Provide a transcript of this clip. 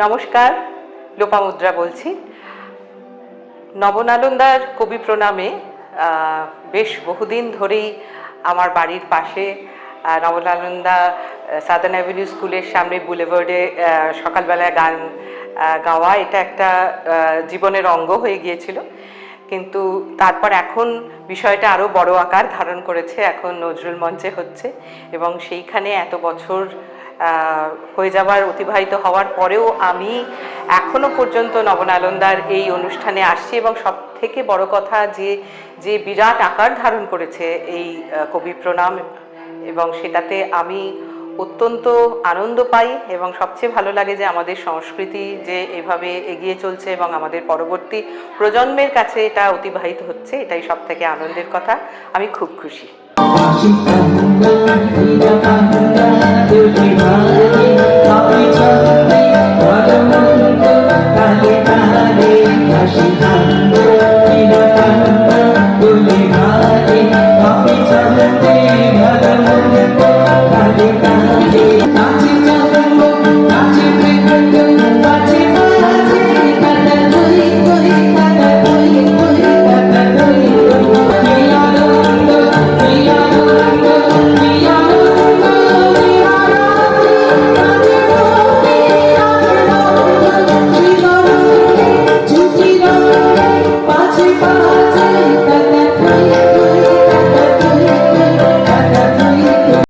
নমস্কার লোপামুদ্রা বলছি। নবনালন্দার কবি প্রণামে বেশ বহুদিন ধরেই আমার বাড়ির পাশে নবনালন্দা সাদার্ন অ্যাভিনিউ স্কুলের সামনে বুলেভার্ডে সকালবেলায় গান গাওয়া এটা একটা জীবনের অঙ্গ হয়ে গিয়েছিল। কিন্তু তারপর এখন বিষয়টা আরও বড় আকার ধারণ করেছে, এখন নজরুল মঞ্চে হচ্ছে এবং সেইখানে এত বছর হয়ে যাওয়ার অতিবাহিত হওয়ার পরেও আমি এখনও পর্যন্ত নবনালন্দার এই অনুষ্ঠানে আসছি এবং সব থেকে বড় কথা যে যে বিরাট আকার ধারণ করেছে এই কবি প্রণাম এবং সেটাতে আমি অত্যন্ত আনন্দ পাই এবং সবচেয়ে ভালো লাগে যে আমাদের সংস্কৃতি যে এভাবে এগিয়ে চলছে এবং আমাদের পরবর্তী প্রজন্মের কাছে এটা অতিবাহিত হচ্ছে, এটাই সব থেকে আনন্দের কথা। আমি খুব খুশি।